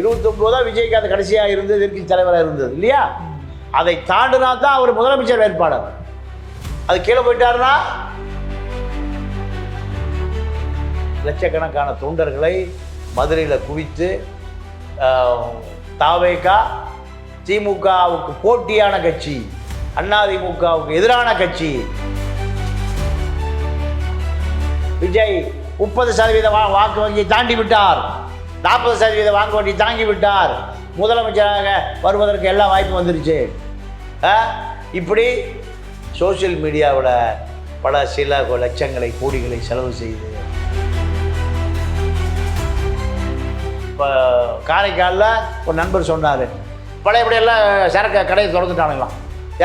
இருபத்தொம்போதா விஜய்க்கு அது கடைசியாக இருந்தது எதிர்க்கட்சி தலைவராக இருந்தது இல்லையா? அதை தாண்டினா தான் அவர் முதலமைச்சர் வேட்பாளர். அது கீழே போயிட்டாருன்னா? லட்சக்கணக்கான தொண்டர்களை மதுரையில் குவித்து தாவேகா திமுகவுக்கு போட்டியான கட்சி அதிமுகவுக்கு எதிரான கட்சி. விஜய் முப்பது சதவீத வா வாக்கு வங்கியை தாண்டி விட்டார் நாற்பது சதவீத வாங்க வங்கி தாங்கி விட்டார். முதலமைச்சராக வருவதற்கு எல்லா வாய்ப்பும் வந்துருச்சு. இப்படி சோஷியல் மீடியாவில் பல சில லட்சங்களை கோடிகளை செலவு செய்து இப்போ காரைக்காலில் ஒரு நண்பர் சொன்னார். பழையபடியெல்லாம் சரக்கு கடையை திறந்துட்டானுங்களாம்.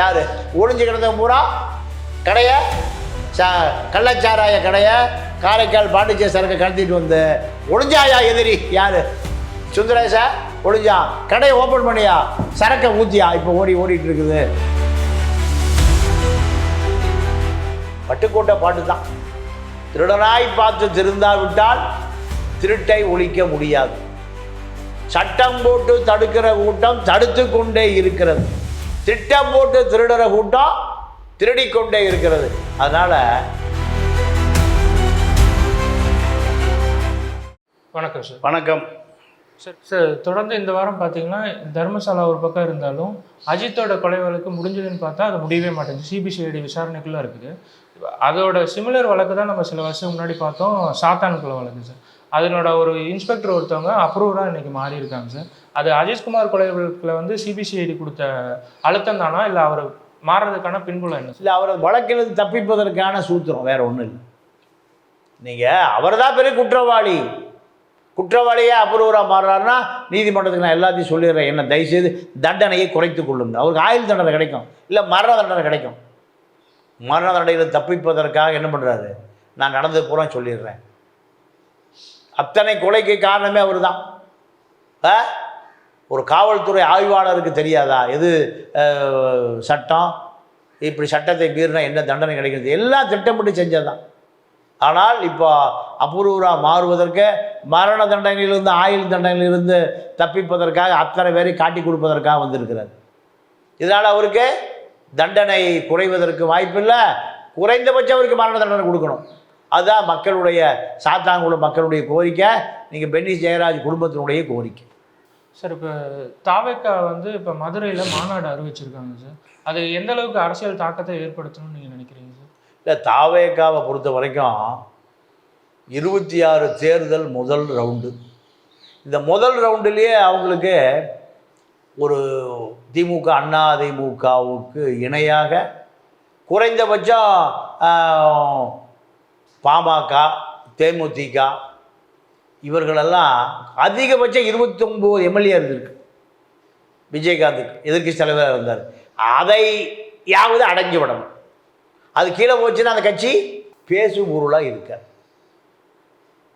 யார்? ஒளிஞ்சு கிடந்த பூரா கடையை? ச கள்ளச்சாராய கடையை? காரைக்கால் பாண்டிச்சேரி சரக்கு கடத்திட்டு வந்து ஒளிஞ்சாயா எதிரி யார்? சுந்தரேசா? ஒளிஞ்சா கடையை ஓப்பன் பண்ணியா? சரக்கை ஊற்றியா இப்போ ஓடி ஓடிட்டு இருக்குது. பட்டுக்கோட்டை பாட்டு தான். திருடனாய் பார்த்து திருந்தாவிட்டால் திருட்டை ஒழிக்க முடியாது. சட்டம் போட்டு தடுக்கிற கூட்டம் தடுத்து கொண்டே இருக்கிறது. திட்டம் போட்டு திருடுற கூட்டம் திருடிக்கொண்டே இருக்கிறது. அதனால வணக்கம் சார் வணக்கம். சார் சார் தொடர்ந்து இந்த வாரம் பார்த்தீங்கன்னா தர்மசாலா ஒரு பக்கம் இருந்தாலும் அஜித்தோட கொலை வழக்கு முடிஞ்சதுன்னு பார்த்தா அது முடியவே மாட்டேங்குது. சிபிசிஐடி விசாரணைக்குள்ள இருக்குது. அதோட சிமிலர் வழக்கு தான் நம்ம சில வருஷம் முன்னாடி பார்த்தோம் சாத்தான் கொலை வழக்கு சார் அதனோட ஒரு இன்ஸ்பெக்டர் ஒருத்தவங்க அப்ரூவராக இன்னைக்கு மாறி இருக்காங்க சார் அது அஜித்குமார் கொலை வழக்கில் வந்து சிபிசிஐடி கொடுத்த அழுத்தம் தானா? இல்லை அவர் மாறுறதுக்கான பின்புலம் என்ன இல்லை அவர் வழக்கிலிருந்து தப்பிப்பதற்கான சூத்திரம் வேற ஒன்றும் இல்லை. நீங்கள் அவர் தான் பெரிய குற்றவாளி. குற்றவாளியே அபூர்வராக மாறுறாருன்னா நீதிமன்றத்துக்கு நான் எல்லாத்தையும் சொல்லிடுறேன். என்ன தயவுசெய்து தண்டனையை குறைத்து கொள்ளுங்க அவருக்கு ஆயுள் தண்டனை கிடைக்கும். இல்லை மரண தண்டனை கிடைக்கும். மரண தண்டனையில் தப்பிப்பதற்காக என்ன பண்ணுறாரு நான் நடந்தது பூரா சொல்லிடுறேன். அத்தனை கொலைக்கு காரணமே அவர் தான் ஒரு காவல்துறை ஆய்வாளருக்கு தெரியாதா? எது சட்டம்? இப்படி சட்டத்தை மீறினா என்ன தண்டனை கிடைக்கிறது? எல்லாம் திட்டமிட்டு செஞ்சதுதான். ஆனால் இப்போ அபூர்வராக மாறுவதற்கு மரண தண்டனையிலிருந்து ஆயுள் தண்டனையிலிருந்து தப்பிப்பதற்காக அத்தனை பேரை காட்டி கொடுப்பதற்காக வந்திருக்கிறார். இதனால் அவருக்கு தண்டனை குறைவதற்கு வாய்ப்பில்லை. குறைந்தபட்சம் அவருக்கு மரண தண்டனை கொடுக்கணும். அதுதான் மக்களுடைய சாத்தாங்குளம் மக்களுடைய கோரிக்கை. நீங்கள் பென்னி ஜெயராஜ் குடும்பத்தினுடைய கோரிக்கை. சார் இப்போ தாவேக்கா வந்து இப்போ மதுரையில் மாநாடு அறிவிச்சிருக்காங்க சார். அது எந்த அளவுக்கு அரசியல் தாக்கத்தை ஏற்படுத்தணும்னு நீங்கள் நினைக்கிறீங்க? இல்லை தாவேக்காவை பொறுத்த வரைக்கும் இருபத்தி ஆறு தேர்தல் முதல் ரவுண்டு. இந்த முதல் ரவுண்டுலேயே அவங்களுக்கு ஒரு திமுக அண்ணா அதிமுகவுக்கு இணையாக குறைந்தபட்சம் பாமக தேமுதிக இவர்களெல்லாம் அதிகபட்சம் இருபத்தொம்போது எம்எல்ஏ இருந்திருக்கு விஜயகாந்துக்கு எதிர்கட்சி தலைவராக இருந்தார். அதை யாவது அடைஞ்சு விடணும். அது கீழே போச்சுன்னா அந்த கட்சி பேசு பொருளாக இருக்க.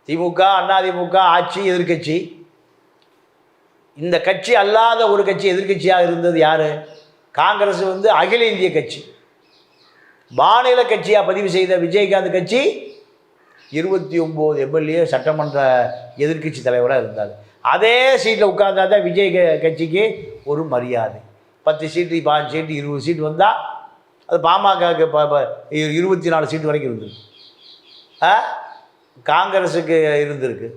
திமுக அதிமுக ஆட்சி எதிர்க்கட்சி. இந்த கட்சி அல்லாத ஒரு கட்சி எதிர்க்கட்சியாக இருந்தது யார்? காங்கிரஸ் வந்து அகில இந்திய கட்சி. மாநில கட்சியாக பதிவு செய்த விஜயகாந்த் கட்சி இருபத்தி ஒம்பது எம்எல்ஏ சட்டமன்ற எதிர்க்கட்சி தலைவராக இருந்தார். அதே சீட்டில் உட்கார்ந்தா தான் விஜய் க- கட்சிக்கு ஒரு மரியாதை. பத்து சீட்டு பாஞ்சு சீட்டு இருபது சீட்டு வந்தால் அது பாமகவுக்கு இப்போ இருபத்தி நாலு சீட்டு வரைக்கும் இருந்திருக்கு. ஆ? காங்கிரஸுக்கு இருந்திருக்கு.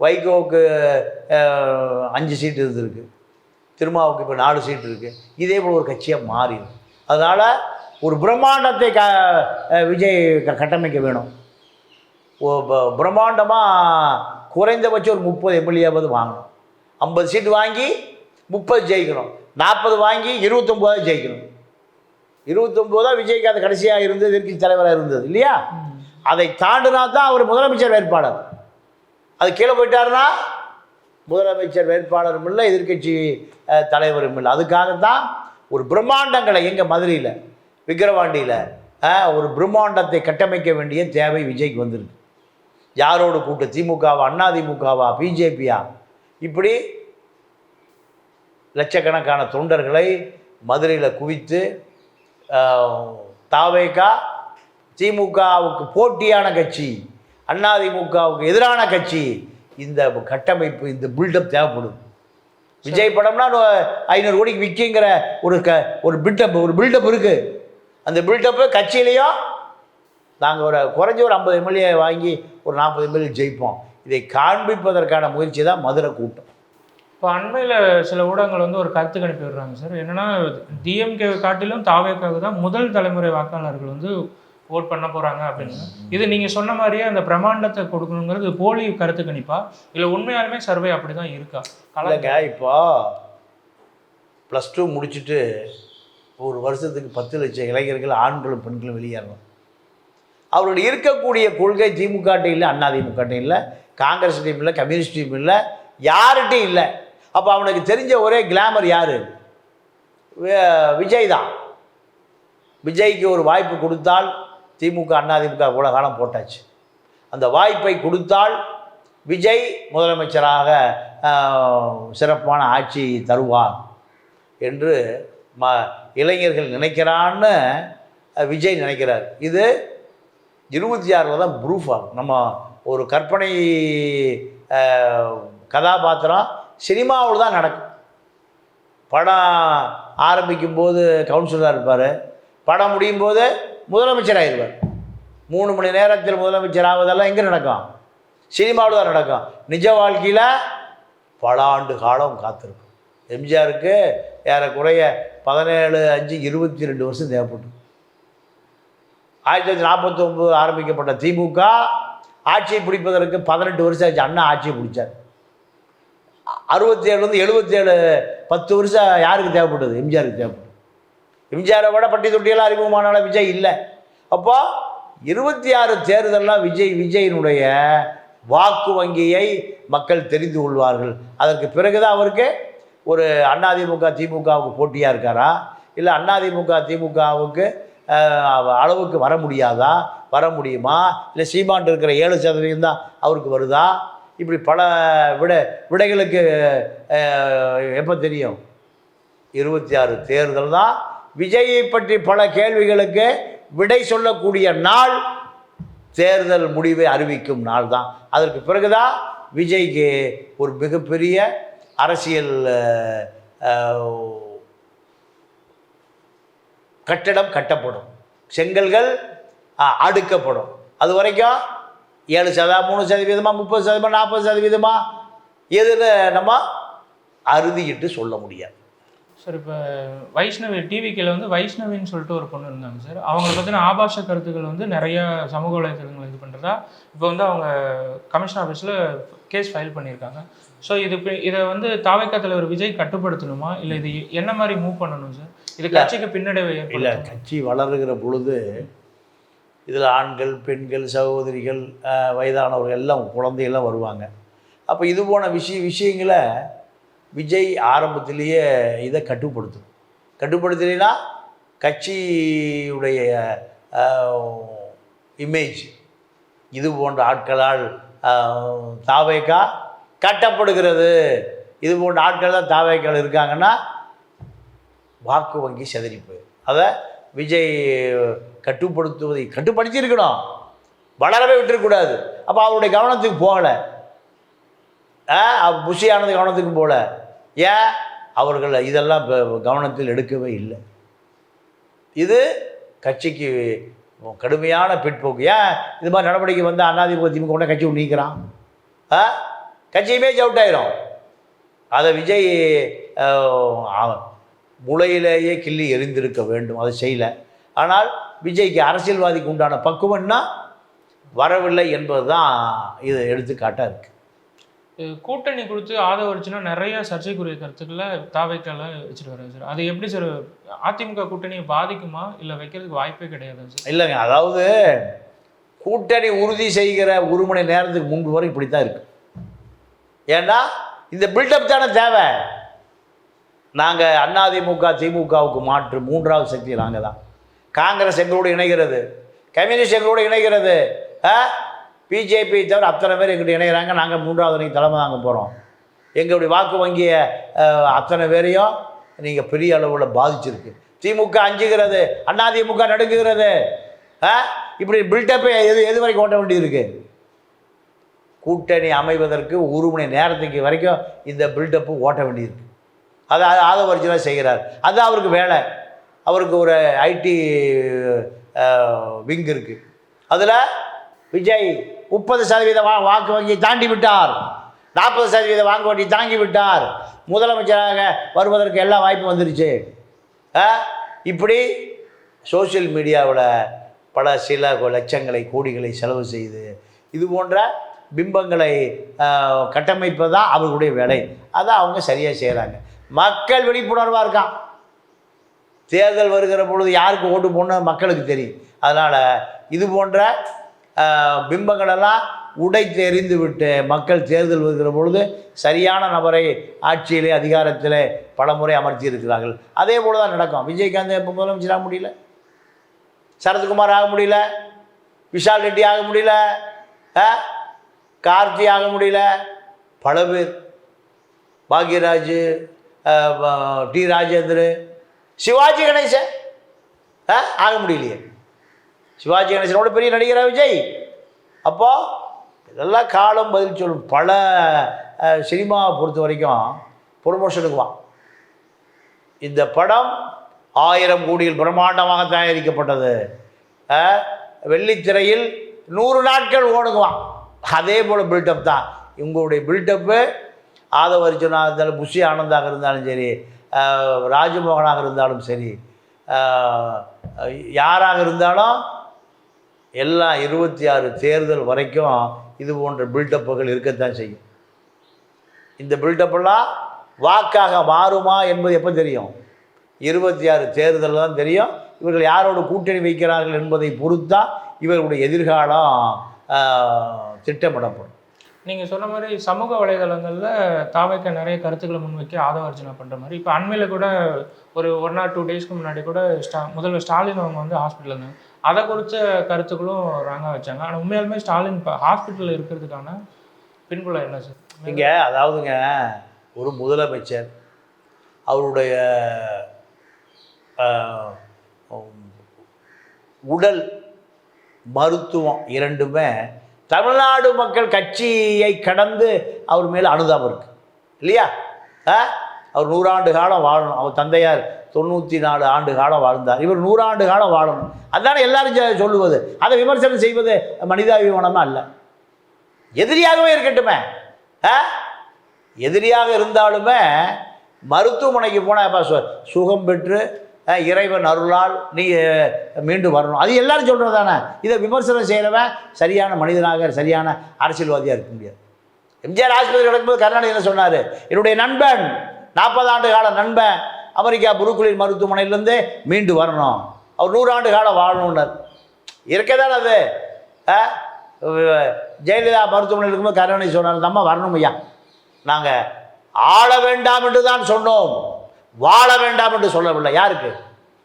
வைகோவுக்கு அஞ்சு சீட்டு இருந்திருக்கு. திருமாவுக்கு இப்போ நாலு சீட்டு இருக்குது இதே போல் ஒரு கட்சியாக மாறிடும். அதனால் ஒரு பிரம்மாண்டத்தை க விஜய் க கட்டமைக்க வேணும். பிரம்மாண்டமாக குறைந்தபட்சம் ஒரு முப்பது எம்எல்ஏவது வாங்கணும். ஐம்பது சீட்டு வாங்கி முப்பது ஜெயிக்கணும். நாற்பது வாங்கி இருபத்தொம்போதாவது ஜெயிக்கணும். இருபத்தொம்போதா அது கடைசியாக இருந்தது எதிர்க்கட்சி தலைவராக இருந்தது இல்லையா? அதை தாண்டினா தான் அவர் முதலமைச்சர் வேட்பாளர். அது கீழே போயிட்டாருன்னா முதலமைச்சர் வேட்பாளரும் இல்லை எதிர்க்கட்சி தலைவரும் இல்லை. அதுக்காகத்தான் ஒரு பிரம்மாண்டங்களை எங்கள் மதுரையில் விக்கிரவாண்டியில் ஒரு பிரம்மாண்டத்தை கட்டமைக்க வேண்டிய தேவை விஜய்க்கு வந்திருக்கு. யாரோடு கூட்டு திமுகவா அண்ணா திமுகவா பிஜேபியா? இப்படி லட்சக்கணக்கான தொண்டர்களை மதுரையில் குவித்து தாவேகா திமுகவுக்கு போட்டியான கட்சி அதிமுகவுக்கு எதிரான கட்சி இந்த கட்டமைப்பு இந்த பில்டப் தேவைப்படும். விஜய் படம்னா ஐநூறு கோடிக்கு விற்கிங்கிற ஒரு க ஒரு பில்டப் ஒரு பில்டப் இருக்குது அந்த பில்டப்பு கட்சியிலையும் நாங்கள் ஒரு குறைஞ்ச ஒரு ஐம்பது எம்எல்ஏ வாங்கி ஒரு நாற்பது எம்எல்ஏ ஜெயிப்போம். இதை காண்பிப்பதற்கான முயற்சி தான் மதுரை கூட்டம். இப்போ அண்மையில் சில ஊடகங்கள் வந்து ஒரு கருத்து கணிப்பு விடுறாங்க சார். என்னென்னா டிஎம்கே காட்டிலும் தாவேக்காக தான் முதல் தலைமுறை வாக்காளர்கள் வந்து ஓட் பண்ண போகிறாங்க அப்படின்னு. இது நீங்கள் சொன்ன மாதிரியே அந்த பிரம்மாண்டத்தை கொடுக்கணுங்கிறது போலி கருத்து கணிப்பா? இல்லை உண்மையாலுமே சர்வே அப்படிதான் இருக்கா? கலங்க இப்போ ப்ளஸ் டூ முடிச்சுட்டு ஒரு வருஷத்துக்கு பத்து லட்சம் இளைஞர்கள் ஆண்களும் பெண்களும் வெளியேறணும். அவர்கள் இருக்கக்கூடிய கொள்கை திமுக இல்லை அண்ணா இல்லை காங்கிரஸ் டீம் இல்லை கம்யூனிஸ்ட் டீம் இல்லை யார்கிட்டையும் இல்லை. அப்போ அவனுக்கு தெரிஞ்ச ஒரே கிளாமர் யார்? விஜய் தான். விஜய்க்கு ஒரு வாய்ப்பு கொடுத்தால் திமுக அண்ணா திமுக கூட காலம் போட்டாச்சு. அந்த வாய்ப்பை கொடுத்தால் விஜய் முதலமைச்சராக சிறப்பான ஆட்சி தருவார் என்று ம இளைஞர்கள் நினைக்கிறான்னு விஜய் நினைக்கிறார். இது இருபத்தி ஆறில் தான் ப்ரூஃப் ஆகும். நம்ம ஒரு கற்பனை கதாபாத்திரம் சினிமாவில் தான் நடக்கும். படம் ஆரம்பிக்கும் போது கவுன்சிலராக இருப்பார். படம் முடியும் போது முதலமைச்சர் ஆயிடுவார் மூணு மணி நேரத்தில் முதலமைச்சர் ஆவதெல்லாம் எங்கே நடக்கும்? சினிமாவில் தான் நடக்கும். நிஜ வாழ்க்கையில் பல ஆண்டு காலம் காத்திருக்கும். எம்ஜிஆருக்கு ஏறக்குறைய பதினேழு அஞ்சு இருபத்தி ரெண்டு வருஷம் தேவைப்பட்டு ஆயிரத்தி தொள்ளாயிரத்தி நாற்பத்தொம்பது ஆரம்பிக்கப்பட்ட திமுக ஆட்சியை பிடிப்பதற்கு பதினெட்டு வருஷம் ஆச்சு. அண்ணா ஆட்சியை பிடிச்சார். அறுபத்தி ஏழுலேருந்து எழுபத்தி ஏழு பத்து வருஷம் யாருக்கு தேவைப்பட்டது? எம்ஜிஆருக்கு தேவைப்பட்டது. எம்ஜிஆரை விட பட்டி தொட்டியெல்லாம் அறிமுகமானால விஜய் இல்லை. அப்போ இருபத்தி ஆறு தேர்தலெலாம் விஜய் விஜயினுடைய வாக்கு வங்கியை மக்கள் தெரிந்து கொள்வார்கள். அதற்கு பிறகுதான் அவருக்கு ஒரு அதிமுக திமுகவுக்கு போட்டியாக இருக்காரா? இல்லை அதிமுக திமுகவுக்கு அளவுக்கு வர முடியாதா? வர முடியுமா? இல்லை சீமான் இருக்கிற ஏழு சதவீதம் தான் அவருக்கு வருதா? இப்படி பல விட விடைகளுக்கு எப்போ தெரியும்? இருபத்தி ஆறு தேர்தல் தான். விஜயை பற்றி பல கேள்விகளுக்கு விடை சொல்லக்கூடிய நாள் தேர்தல் முடிவை அறிவிக்கும் நாள் தான். அதற்கு பிறகுதான் விஜய்க்கு ஒரு மிகப்பெரிய அரசியல் கட்டிடம் கட்டடம் கட்டப்படும். செங்கல்கள் அடுக்கப்படும். அது வரைக்கும் ஏழு சதா மூணு சதவீதமா முப்பது சதவீதமா நாற்பது சதவீதமா? எதுன்னு நம்ம அறுதியிட்டு சொல்ல முடியாது. சார் இப்போ வைஷ்ணவி டிவிக்கில் வந்து வைஷ்ணவின்னு சொல்லிட்டு ஒரு பொண்ணு இருந்தாங்க சார். அவங்களை பற்றின ஆபாச கருத்துக்கள் வந்து நிறைய சமூக வலைதளங்கள் இது பண்ணுறதா இப்போ வந்து அவங்க கமிஷன் ஆஃபீஸில் கேஸ் ஃபைல் பண்ணியிருக்காங்க. ஸோ இது இதை வந்து தாவைக்கா தலைவர் விஜய் கட்டுப்படுத்தணுமா? இல்லை இது என்ன மாதிரி மூவ் பண்ணணும் சார்? இது கட்சிக்கு பின்னடைவை இல்லை கட்சி வளருகிற பொழுது இதில் ஆண்கள் பெண்கள் சகோதரிகள் வயதானவர்கள் எல்லாம் குழந்தையெல்லாம் வருவாங்க. அப்போ இது போன விஷய விஷயங்களை விஜய் ஆரம்பத்திலேயே இதை கட்டுப்படுத்தும். கட்டுப்படுத்தலைன்னா கட்சியுடைய இமேஜ் இது போன்ற ஆட்களால் தாவேக்கா கட்டப்படுகிறது. இது போன்ற ஆட்கள் தான் தாவேக்கால் இருக்காங்கன்னா வாக்கு வங்கி செதறிப்பு அதை விஜய் கட்டுப்படுத்துவதை கட்டுப்படுத்தியிருக்கணும். வளரவே விட்டுறக்கூடாது அப்போ அவருடைய கவனத்துக்கு போகலை. புஷி ஆனது கவனத்துக்கு போகல. ஏன்? அவர்கள் இதெல்லாம் கவனத்தில் எடுக்கவே இல்லை. இது கட்சிக்கு கடுமையான பிற்போக்கு. ஏன்? இது மாதிரி நடவடிக்கை வந்து அண்ணாதிமுக திமுக உடனே கட்சி நீக்கிறான். ஆ கட்சியுமே ஜவுட் ஆயிரும். அதை விஜய் முளையிலேயே கிள்ளி எரிந்திருக்க வேண்டும் அதை செய்யலை. ஆனால் விஜய்க்கு அரசியல்வாதிக்கு உண்டான பக்குவம்னா வரவில்லை என்பது தான் இது எடுத்துக்காட்டாக இருக்குது கூட்டணி கொடுத்து ஆதரவரிச்சுன்னா நிறைய சர்ச்சைக்குரிய கருத்துக்களை தாவைக்கால வச்சுட்டு வர்றாரு சார். அது எப்படி சார் அதிமுக கூட்டணியை பாதிக்குமா? இல்லை வைக்கிறதுக்கு வாய்ப்பே கிடையாது சார்? இல்லைங்க அதாவது கூட்டணி உறுதி செய்கிற ஒரு மணி நேரத்துக்கு முன்பு வரை இப்படி தான் இருக்கு. ஏன்னா இந்த பில்டப் தானே தேவை. நாங்கள் அதிமுக திமுகவுக்கு மாற்று மூன்றாவது சக்தி நாங்கள் தான் காங்கிரஸ் எங்களோடு இணைகிறது. கம்யூனிஸ்ட் எங்களோடு இணைகிறது. பிஜேபி தவிர அத்தனை பேர் எங்கிட்ட இணைகிறாங்க. நாங்கள் மூன்றாவது அன்னைக்கு தலைமை தாங்க போகிறோம் எங்களுடைய வாக்கு வங்கியை அத்தனை பேரையும் நீங்கள் பெரிய அளவில் பாதிச்சிருக்கு. திமுக அஞ்சுகிறது. அதிமுக நடுங்குகிறது. ஆ? இப்படி பில்டப்பை எது எது வரைக்கும் ஓட்ட வேண்டியிருக்கு கூட்டணி அமைவதற்கு ஒரு மணி நேரத்துக்கு வரைக்கும் இந்த பில்டப்பு ஓட்ட வேண்டியிருக்கு அதை ஆதவர்ஜனாக செய்கிறார். அதுதான் அவருக்கு வேலை. அவருக்கு ஒரு ஐடி விங் இருக்குது அதில் விஜய் முப்பது சதவீத வா வாக்கு வங்கி தாண்டி விட்டார். நாற்பது சதவீத வாக்கு வங்கி தாங்கி விட்டார். முதலமைச்சராக வருவதற்கு எல்லா வாய்ப்பும் வந்துருச்சு. இப்படி சோஷியல் மீடியாவில் பல சில லட்சங்களை கோடிகளை செலவு செய்து இது போன்ற பிம்பங்களை கட்டமைப்பது தான் அவர்களுடைய வேலை. அதை அவங்க சரியாக செய்கிறாங்க மக்கள் விழிப்புணர்வாக இருக்கான். தேர்தல் வருகிற பொழுது யாருக்கு ஓட்டு போடணும் மக்களுக்கு தெரியும். அதனால் இது போன்ற பிம்பங்களெல்லாம் உடைத்து எறிந்து விட்டு மக்கள் தேர்தல் வருகிற பொழுது சரியான நபரை ஆட்சியிலே அதிகாரத்தில் பலமுறை அமர்த்தி இருக்கிறார்கள். அதே போல தான் நடக்கும். விஜயகாந்த் இப்போ முதலமைச்சர் ஆக முடியல? சரத்குமார் ஆக முடியல? விஷால் ரெட்டி ஆக முடியல? கார்த்தி ஆக முடியல? பல பேர். பாக்யராஜ் டி ராஜேந்திர. சிவாஜி கணேசன். ஆ? ஆக முடியலையே. சிவாஜி கணேசனோட பெரிய நடிகரா விஜய். அப்போ இதெல்லாம் காலம் பதில் சொல்லும். பல சினிமாவை பொறுத்த வரைக்கும் ப்ரொமோஷனுக்குவான் இந்த படம் ஆயிரம் கோடியில் பிரம்மாண்டமாக தயாரிக்கப்பட்டது. வெள்ளித்திரையில் நூறு நாட்கள் ஓடுங்குவான் அதே போல் பில்டப் தான். இவங்களுடைய பில்டப்பு ஆதவ அர்ஜுனாக இருந்தாலும் புஷி ஆனந்தாக இருந்தாலும் சரி ராஜமோகனாக இருந்தாலும் சரி யாராக இருந்தாலும் எல்லாம் இருபத்தி ஆறு தேர்தல் வரைக்கும் இது போன்ற பில்டப்புகள் இருக்கத்தான் செய்யும். இந்த பில்டப்பெல்லாம் வாக்காக மாறுமா என்பது எப்போ தெரியும்? இருபத்தி ஆறு தேர்தல் தான் தெரியும். இவர்கள் யாரோட கூட்டணி வைக்கிறார்கள் என்பதை பொறுத்தா இவர்களுடைய எதிர்காலம் திட்டமிடப்படும். நீங்கள் சொன்ன மாதிரி சமூக வலைதளங்களில் தாவைக்க நிறைய கருத்துக்களை முன்வைக்க ஆதவர்ஜனா பண்ணுற மாதிரி. இப்போ அண்மையில் கூட ஒரு ஒன் ஆர் டூ டேஸ்க்கு முன்னாடி கூட ஸ்டா முதல்வர் ஸ்டாலின் அவங்க வந்து ஹாஸ்பிட்டலில் இருந்தாங்க அதை குறித்த கருத்துக்களும் ராங்காக வச்சாங்க. ஆனால் உண்மையாலுமே ஸ்டாலின் இப்போ ஹாஸ்பிட்டலில் இருக்கிறதுக்கான பின்புலம் என்ன சார்? இங்கே அதாவதுங்க ஒரு முதலமைச்சர் அவருடைய உடல் மருத்துவம் இரண்டுமே தமிழ்நாடு மக்கள் கட்சியை கடந்து அவர் மேலே அனுதாபம் இருக்கு. இல்லையா? ஆ? அவர் நூறாண்டு காலம் வாழணும். அவர் தந்தையார் தொண்ணூற்றி நாலு ஆண்டு காலம் வாழ்ந்தார். இவர் நூறாண்டு காலம் வாழணும். அதானே எல்லாரும் சொல்லுவது. அதை விமர்சனம் செய்வது மனிதாபிமானமாக அல்ல. எதிரியாகவே இருக்கட்டுமே. ஆ? எதிரியாக இருந்தாலுமே மருத்துவமனைக்கு போனால் இப்போ சுகம் பெற்று இறைவன் அருளால் நீ மீண்டு வரணும். அது எல்லாரும் சொல்கிறது தானே இதை விமர்சனம் செய்கிறவன் சரியான மனிதனாக சரியான அரசியல்வாதியாக இருக்க முடியாது. எம்ஜிஆர் ஆஸ்பத்திரி நடக்கும்போது கருணாநிதி என்ன சொன்னார்? என்னுடைய நண்பன் நாற்பது ஆண்டு கால நண்பன் அமெரிக்கா புருக்குலின் மருத்துவமனையிலேருந்து மீண்டு வரணும். அவர் நூறாண்டு காலம் வாழணும்னார். இருக்க தானே அது? ஆ? ஜெயலலிதா மருத்துவமனையில் இருக்கும்போது கருணாநிதி சொன்னார் நம்ம வரணும் ஐயா. நாங்கள் ஆள வேண்டாம் என்று தான் சொன்னோம். வாழ வேண்டாம் என்று சொல்லவில்லை. யாருக்கு?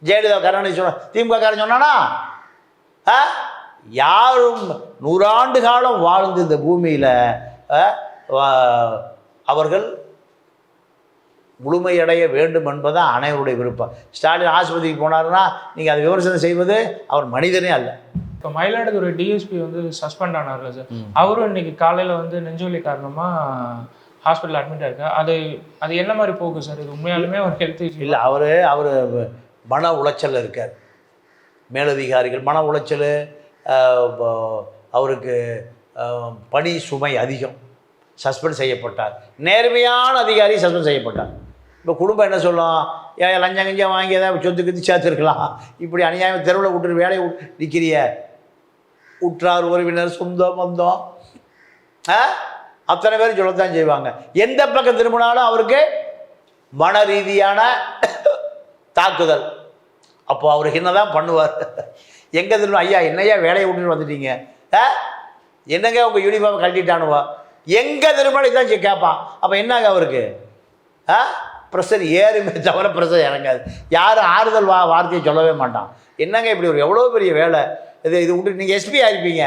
ஜெயலலிதா கருணாநிதி சொன்ன திமுக காரன் சொன்னானா? யாரும் நூறாண்டு காலம் வாழ்ந்து இந்த பூமியில் அவர்கள் முழுமையடைய வேண்டும் என்பதான் அனைவருடைய விருப்பம். ஸ்டாலின் ஆஸ்பத்திரிக்கு போனாருன்னா நீங்கள் அதை விமர்சனம் செய்வது அவர் மனிதனே அல்ல. இப்போ மயிலாடுதுறை டிஎஸ்பி வந்து சஸ்பெண்ட் ஆனார்ல சார். அவரும் இன்னைக்கு காலையில் வந்து நெஞ்சொலி காரணமாக ஹாஸ்பிட்டல் அட்மிட் இருக்கா அது அது என்ன மாதிரி போகுது சார் இது உண்மையாலுமே ஒரு ஹெல்த் இல்லை அவர் அவர் மன உளைச்சல் இருக்கார். மேலதிகாரிகள் மன உளைச்சல் அவருக்கு பணி சுமை அதிகம். சஸ்பெண்ட் செய்யப்பட்டார். நேர்மையான அதிகாரி சஸ்பெண்ட் செய்யப்பட்டார். இப்போ குடும்பம் என்ன சொல்லும்? ஏன் லஞ்சம் கஞ்சம் வாங்கி ஏதாவது சொத்து கித்து சேர்த்துருக்கலாம். இப்படி அநியாயம் தெருவில் விட்டுட்டு வேலையை விட்டு நிற்கிறிய உற்றார் உறவினர் சொந்தம் பந்தம். ஆ? அத்தனை பேரும் சொல்லத்தான் செய்வாங்க. எந்த பக்கம் திரும்பினாலும் அவருக்கு மன ரீதியான தாக்குதல். அப்போ அவருக்கு என்னதான் பண்ணுவார்? எங்கே திரும்ப ஐயா என்னையா வேலையை விட்டுட்டு வந்துட்டீங்க? ஆ? என்னங்க உங்கள் யூனிஃபார்ம் கழட்டிட்டானுவா? எங்கே திரும்பினாலும் இதான் கேட்பான் அப்போ என்னங்க அவருக்கு? ஆ? ப்ரெஷர் ஏறுமே தவிர ப்ரெஷர் இறங்காது. யாரும் ஆறுதல் வா வார்த்தையை சொல்லவே மாட்டான். என்னங்க இப்படி ஒரு எவ்வளோ பெரிய வேலை? இது இது விட்டு நீங்கள் எஸ்பி ஆயிருப்பீங்க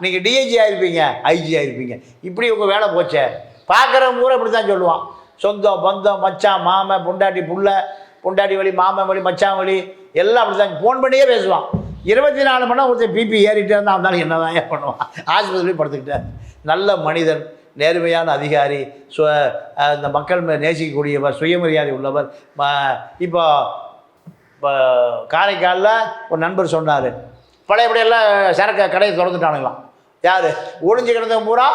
நீங்கள் டிஐஜி ஆயிருப்பீங்க ஐஜி ஆயிருப்பீங்க. இப்படி உங்கள் வேலை போச்சே. பார்க்குறவங்க பூரா இப்படி தான் சொல்லுவான். சொந்தம் பந்தம் மச்சான் மாமன் பொண்டாட்டி புள்ள பொண்டாட்டி வழி மாமன் வழி மச்சான் வழி எல்லாம் அப்படி தான் ஃபோன் பண்ணியே பேசுவான். இருபத்தி நாலு மணி நேரம் ஒருத்தன் பிபி ஏறிட்டே இருந்தால் அவனால என்ன தான் ஏன் பண்ணுவான்? ஆஸ்பத்திரி படுத்துக்கிட்டேன் நல்ல மனிதன் நேர்மையான அதிகாரி சு இந்த மக்கள் மே- நேசிக்கக்கூடியவர் சுயமரியாதை உள்ளவர். இப்போ இப்போ காரைக்காலில் ஒரு நண்பர் சொன்னார். பழையபடியெல்லாம் சரக்கு கடையை திறந்துட்டானுங்களாம். யார்? ஒளிஞ்சு கிடந்த பூரா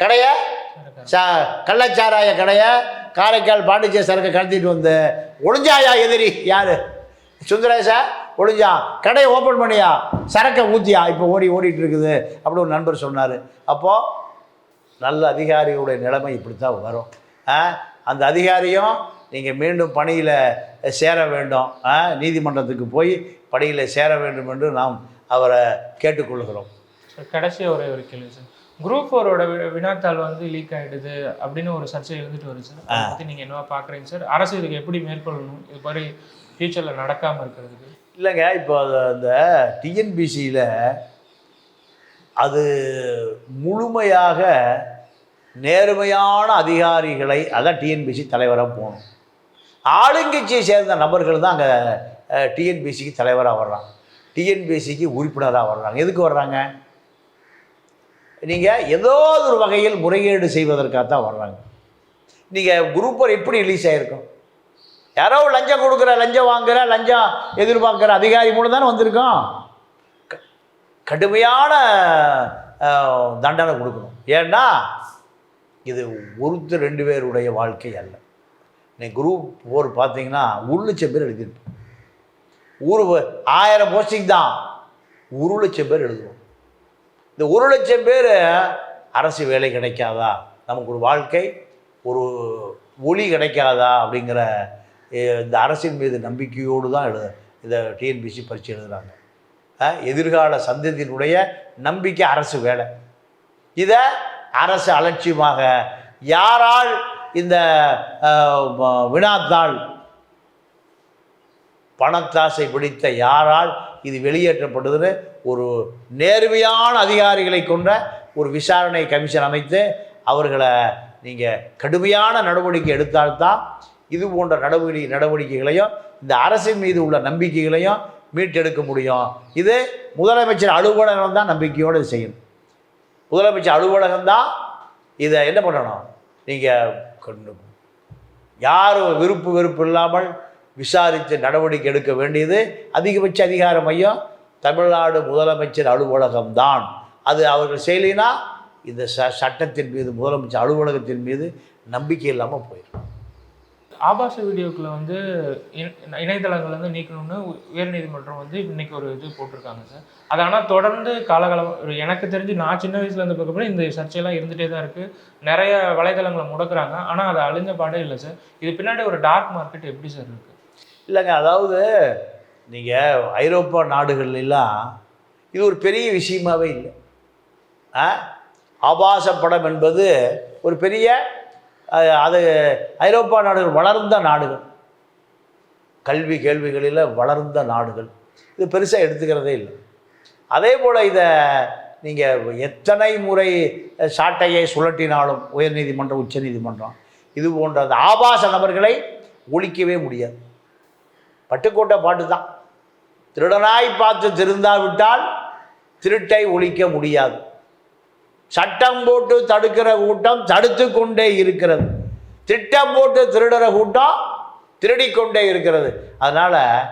கடையை ச கள்ளச்சாராய கடையை காரைக்கால் பாண்டிச்சேரி சரக்கு கடத்திட்டு வந்து ஒளிஞ்சாயா எதிரி? யார்? சுந்தரேசா ஒளிஞ்சா? கடையை ஓப்பன் பண்ணியா? சரக்கை ஊற்றியா இப்போ ஓடி ஓடிட்டு இருக்குது அப்படி ஒரு நண்பர் சொன்னார். அப்போது நல்ல அதிகாரியோடைய நிலைமை இப்படி தான் வரும். ஆ, அந்த அதிகாரியும் நீங்கள் மீண்டும் பணியில் சேர வேண்டும். நீதிமன்றத்துக்கு போய் பணியில் சேர வேண்டும் என்று நாம் அவரை கேட்டுக்கொள்கிறோம். சார் கடைசியாக ஒரே ஒரு கேள்வி சார். குரூப் ஃபோரோட வினாத்தாள் வந்து லீக் ஆயிடுது அப்படின்னு ஒரு சர்ச்சை எழுந்துட்டு வருது சார். அதை பற்றி நீங்கள் என்னவா பார்க்குறீங்க சார்? அரசு இதுக்கு எப்படி மேற்கொள்ளணும்? இது மாதிரி ஃபியூச்சரில் நடக்காமல் இருக்கிறதுக்கு. இல்லைங்க இப்போ அந்த டிஎன்பிசியில் அது முழுமையாக நேர்மையான அதிகாரிகளை அதான் டிஎன்பிசி தலைவராக போகணும். ஆளுங்கட்சியை சேர்ந்த நபர்கள் தான் அங்கே டிஎன்பிசிக்கு தலைவராக வர்றாங்க டிஎன்பிசிக்கு உறுப்பினராக வர்றாங்க. எதுக்கு வர்றாங்க? நீங்கள் ஏதோ ஒரு வகையில் முறைகேடு செய்வதற்காக தான் வர்றாங்க நீங்கள் குரூப்பர் எப்படி ரிலீஸ் ஆகிருக்கும் யாரோ லஞ்சம் கொடுக்குற லஞ்சம் வாங்குற லஞ்சம் எதிர்பார்க்குற அதிகாரி மூலம் தானே வந்திருக்கோம். க- கடுமையான தண்டனை கொடுக்கணும். ஏன்னா இது ஒருத்தர் ரெண்டு பேருடைய வாழ்க்கை அல்ல. இன்னைக்கு குரூப் ஃபோர் பார்த்தீங்கன்னா ஒரு லட்சம் பேர் எழுதியிருப்போம் ஊர் ஆயிரம் போஸ்டிங் தான். ஒரு லட்சம் பேர் எழுதுவோம். இந்த ஒரு லட்சம் பேர் அரசு வேலை கிடைக்காதா? நமக்கு ஒரு வாழ்க்கை ஒரு ஒளி கிடைக்காதா? அப்படிங்கிற இந்த அரசின் மீது நம்பிக்கையோடு தான் எழுத இந்த டிஎன்பிசி பரீட்சை எழுதுகிறாங்க எதிர்கால சந்ததியினுடைய நம்பிக்கை அரசு வேலை. இதை அரசு அலட்சியமாக யாரால் இந்த வினாத்தாள் பணத்தாசை பிடித்த யாரால் இது வெளியேற்றப்படுதுன்னு ஒரு நேர்மையான அதிகாரிகளை கொண்ட ஒரு விசாரணை கமிஷன் அமைத்து அவர்களை நீங்கள் கடுமையான நடவடிக்கை எடுத்தால்தான் இது போன்ற நடவடிக்கை நடவடிக்கைகளையும் இந்த அரசின் மீது உள்ள நம்பிக்கைகளையும் மீட்டெடுக்க முடியும். இது முதலமைச்சர் அலுவலகம் தான் நம்பிக்கையோடு செய்யணும். முதலமைச்சர் அலுவலகம் தான் இதை என்ன பண்ணணும்? நீங்கள் யார் விருப்பு வெறுப்பு இல்லாமல் விசாரித்து நடவடிக்கை எடுக்க வேண்டியது அதிகபட்ச அதிகார மையம் தமிழ்நாடு முதலமைச்சர் அலுவலகம்தான். அது அவர்கள் செய்யலைன்னா இந்த ச சட்டத்தின் மீது முதலமைச்சர் அலுவலகத்தின் மீது நம்பிக்கை இல்லாமல் போயிடும். ஆபாச வீடியோக்களை வந்து இணை- இணையதளங்கள்ல இருந்து நீக்கணும்னு உயர்நீதிமன்றம் வந்து இன்னைக்கு ஒரு இது போட்டிருக்காங்க சார். அது ஆனால் தொடர்ந்து காலகாலம் எனக்கு தெரிஞ்சு நான் சின்ன வயசுல இருந்து பார்க்கப்போ இந்த சர்ச்சையெல்லாம் இருந்துகிட்டே தான் இருக்குது நிறைய வலைதளங்களை முடக்கிறாங்க. ஆனால் அது அழிஞ்ச பாடே இல்லை சார். இது பின்னாடி ஒரு டார்க் மார்க்கெட் எப்படி சார் இருக்குது இல்லைங்க அதாவது நீங்கள் ஐரோப்பா நாடுகள்லாம் இது ஒரு பெரிய விஷயமாகவே இல்லை. ஆ? ஆபாச படம் என்பது ஒரு பெரிய அது ஐரோப்பா நாடுகள் வளர்ந்த நாடுகள். கல்வி கேள்விகளில் வளர்ந்த நாடுகள். இது பெருசாக எடுத்துக்கிறதே இல்லை. அதே போல் இதை நீங்கள் எத்தனை முறை சாட்டையை சுழட்டினாலும் உயர்நீதிமன்றம் உச்சநீதிமன்றம் இது போன்ற அந்த ஆபாச நபர்களை ஒழிக்கவே முடியாது. பட்டுக்கோட்டை பாட்டு தான் திருடனாய் பார்த்து திருந்தாவிட்டால் திருட்டை ஒழிக்க முடியாது. சட்டம் போட்டு தடுக்கிற கூட்டம் தடுத்து கொண்டே இருக்கிறது. திட்டம் போட்டு திருடுற கூட்டம் திருடிக்கொண்டே இருக்கிறது. அதனால்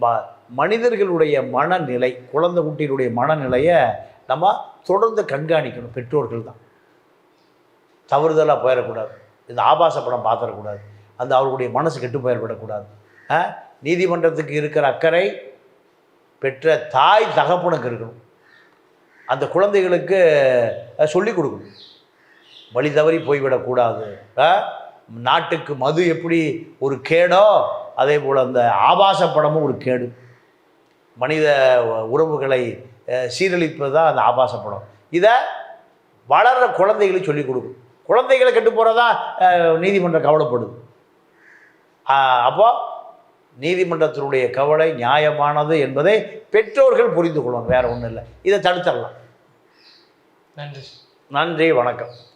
ம- மனிதர்களுடைய மனநிலை குழந்தை குட்டியினுடைய மனநிலையை நம்ம தொடர்ந்து கண்காணிக்கணும். பெற்றோர்கள் தான் தவறுதலாக போயிடக்கூடாது. இந்த ஆபாச படம் பார்த்துடக்கூடாது. அந்த அவர்களுடைய மனசு கெட்டு போயிடப்படக்கூடாது. ஆ? நீதிமன்றத்துக்கு இருக்கிற அக்கறை பெற்ற தாய் தகப்பனுக்கு இருக்கணும். அந்த குழந்தைகளுக்கு சொல்லிக் கொடுக்கணும். வழி தவறி போய்விடக்கூடாது நாட்டுக்கு மது எப்படி ஒரு கேடோ அதே போல் அந்த ஆபாச படமும் ஒரு கேடு. மனித உறவுகளை சீரழிப்பது தான் அந்த ஆபாச படம். இதை வளர்கிற குழந்தைகளுக்கு சொல்லிக் கொடுக்கும் குழந்தைகளை கெட்டு போகிறதா நீதிமன்றம் கவலைப்படுது. அப்போது நீதிமன்றத்தினுடைய கவலை நியாயமானது என்பதை பெற்றோர்கள் புரிந்து கொள்ளும் வேற ஒன்றும் இல்லை. இதை தடுத்துடலாம் நன்றி. நன்றி வணக்கம்.